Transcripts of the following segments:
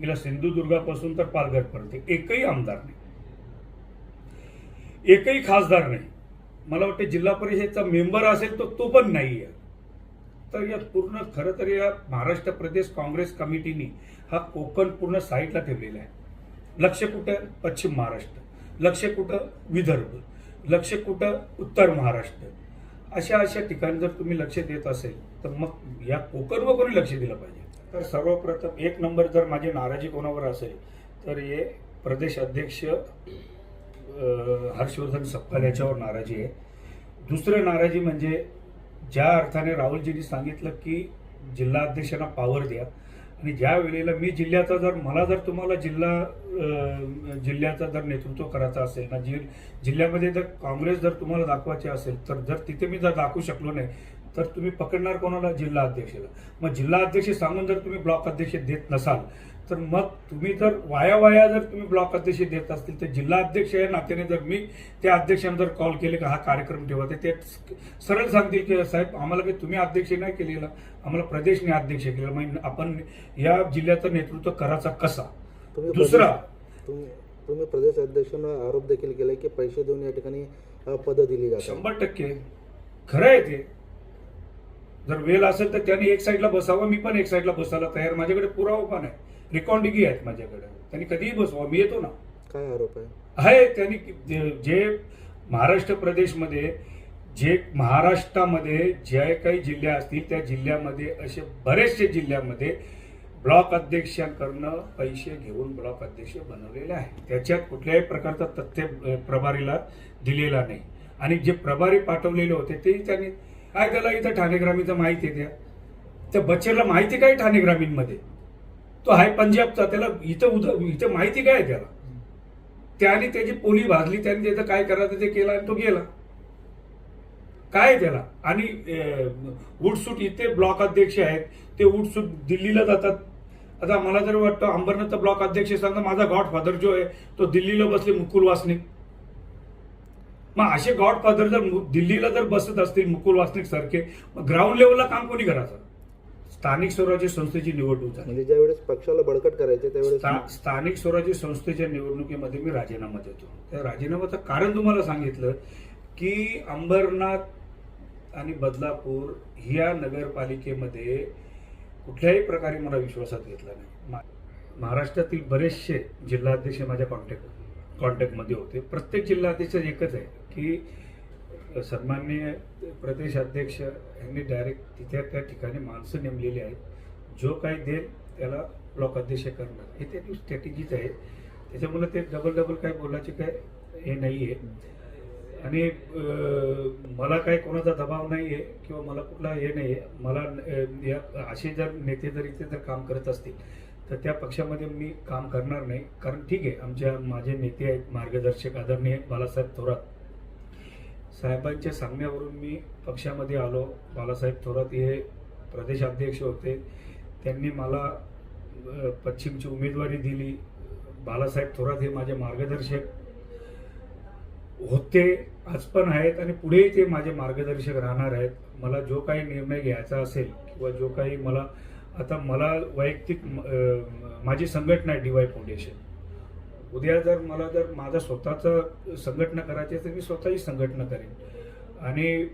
गेला सिंधुदुर्गापासून तर पालघरपर्यंत एकही आमदार नाही. एकही खासदार नाही. मला वाटतं जिल्हा परिषदेचा मेंबर असेल तर तो पण नाही आहे तर या पूर्ण खरं तर या महाराष्ट्र प्रदेश काँग्रेस कमिटीने हा कोकण पूर्ण साईडला ठेवलेला आहे. लक्ष कुठं? पश्चिम महाराष्ट्र. लक्ष कुठं? विदर्भ. लक्ष कुठं? उत्तर महाराष्ट्र. अशा अशा ठिकाणी जर तुम्ही लक्ष देत असेल तर मग या कोकणवर कोणी लक्ष दिलं पाहिजे? तर सर्वप्रथम एक नंबर जर माझी नाराजी कोणावर असेल तर हे प्रदेश अध्यक्ष हर्षवर्धन सपकाल याच्यावर नाराजी आहे. दुसरं नाराजी म्हणजे ज्या अर्थाने राहुलजींनी सांगितलं की जिल्हा अध्यक्षांना पावर द्या. आणि ज्या वेळेला मी जिल्ह्याचा जर मला जर तुम्हाला जिल्हा जिल्ह्याचा जर नेतृत्व करायचं असेल ना जि जिल्ह्यामध्ये जर काँग्रेस जर तुम्हाला दाखवायचे असेल तर जर तिथे मी जर दाखवू शकलो नाही तर तुम्ही पकडणार कोणाला? जिल्हा अध्यक्षाला. मग जिल्हा अध्यक्ष सांगून जर तुम्ही ब्लॉक अध्यक्ष देत नसाल तर मग तुम्ही जर वाया वाया जर तुम्ही ब्लॉक अध्यक्ष देत असतील तर जिल्हा अध्यक्ष या नात्याने जर मी त्या अध्यक्षांना जर कॉल केले का हा कार्यक्रम ठेवा ते सरळ सांगतील की साहेब आम्हाला काही तुम्ही अध्यक्ष नाही केलेला. आम्हाला प्रदेशने अध्यक्ष केलेला. मग आपण या जिल्ह्याचं नेतृत्व करायचा कसा? दुसरा तुम्ही प्रदेश अध्यक्षांना आरोप देखील केलाय की पैसे देऊन या ठिकाणी पदं दिली जातात. शंभर टक्के. खरं आहे ते. जर वेळ असेल तर त्याने एक साईडला बसावं मी पण एक साईडला बसायला तयार. माझ्याकडे पुरावा पण आहे. रेकॉर्डिंग आहेत माझ्याकडे. त्यांनी कधीही बसवा मी येतो ना. काय आरोप आहे? आहे त्यांनी जे- महाराष्ट्र प्रदेशमध्ये जे महाराष्ट्रामध्ये जे काही जिल्हे असतील त्या जिल्ह्यामध्ये असे बरेचसे जिल्ह्यामध्ये ब्लॉक अध्यक्षांकडनं पैसे घेऊन ब्लॉक अध्यक्ष बनवलेले आहे त्याच्यात कुठल्याही प्रकारचा तथ्य प्रभारीला दिलेला नाही. आणि जे प्रभारी पाठवलेले होते ते त्यांनी काय त्याला इथं ठाणे ग्रामीणचं माहिती आहे त्या? त्या बच्चेला माहिती काय ठाणे ग्रामीणमध्ये तो आहे पंजाबचा त्याला इथं उद इथं माहिती काय त्याला? त्याने त्याची पोली भाजली त्याने त्याचं काय करायचं ते केलं आणि तो गेला. काय आहे त्याला? आणि उठसूट इथे ब्लॉक अध्यक्ष आहेत ते उठसूट दिल्लीला जातात. आता मला जर वाटतं अंबरनाथ ब्लॉक अध्यक्ष सांगता माझा गॉडफादर जो आहे तो दिल्लीला बसले मुकुल वासनिक. मग असे गॉडफादर जर दिल्लीला जर बसत असतील मुकुल वासनिक सारखे मग ग्राउंड लेवलला काम कोणी करायचं? स्थानिक स्वराज्य संस्थेची निवडणूक झाली. म्हणजे ज्यावेळेस पक्षाला बळकट करायचे त्यावेळेस स्था- स्थानिक स्वराज्य संस्थेच्या निवडणुकीमध्ये मी राजीनामा देतो. त्या राजीनामाचं कारण तुम्हाला सांगितलं की अंबरनाथ आणि बदलापूर ह्या नगरपालिकेमध्ये कुठल्याही प्रकारे मला विश्वासात घेतला नाही. मा- महाराष्ट्रातील बरेचसे जिल्हाध्यक्ष माझ्या कॉन्टॅक्ट कॉन्टॅक्टमध्ये होते. प्रत्येक जिल्हाध्यक्ष एकच आहे. की सन्माननीय प्रदेश अध्यक्ष यांनी डायरेक्ट तिथे त्या ठिकाणी माणसं नेमलेली आहेत. जो काही देईल त्याला ब्लॉक अध्यक्ष करणार. हे त्याची स्ट्रॅटेजीच आहे त्याच्यामुळे ते डबल डबल काय बोलायचे काय हे नाही आहे आणि मला काय कोणाचा दबाव नाही आहे किंवा मला कुठला हे नाही आहे मला या असे जर नेते जर इथे जर काम करत असतील तर त्या पक्षामध्ये मी काम करणार नाही. कारण ठीक आहे आमच्या माझे नेते आहेत मार्गदर्शक आदरणीय बालासाहेब थोरात. साहेबांच्या सांगण्यावरून मी पक्षामध्ये आलो. बालासाहेब थोरात हे प्रदेशाध्यक्ष होते. त्यांनी मला पश्चिमची उमेदवारी दिली. बालासाहेब थोरात हे माझे मार्गदर्शक होते. आज पण आहेत आणि पुढेही ते माझे मार्गदर्शक राहणार आहेत. मला जो काही निर्णय घ्यायचा असेल किंवा जो काही मला आता मला वैयक्तिक माझी संघटना आहे डी वाय फाउंडेशन. उद्या जर मला जर माझा स्वतःचं संघटना करायची असेल तर मी स्वतःही संघटना करेन. आणि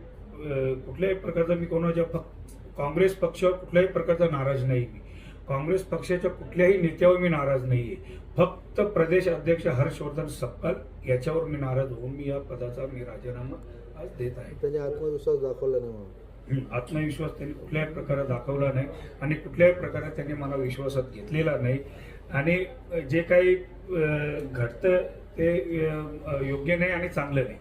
कुठल्याही प्रकारचा मी कोणाच्या फक्त काँग्रेस पक्षावर कुठल्याही प्रकारचा नाराज नाही मी. काँग्रेस पक्षाच्या कुठल्याही नेत्यावर मी नाराज नाही आहे फक्त प्रदेश अध्यक्ष हर्षवर्धन सपकाल याच्यावर मी नाराज होऊन मी या पदाचा मी राजीनामा आज देत आहे. त्यांनी आत्मविश्वास दाखवला नाही आत्मविश्वास त्यांनी कुठल्याही प्रकारे दाखवला नाही आणि कुठल्याही प्रकारे त्यांनी मला विश्वासात घेतलेला नाही. आणि जे काही घडतं ते योग्य नाही आणि चांगलं नाही.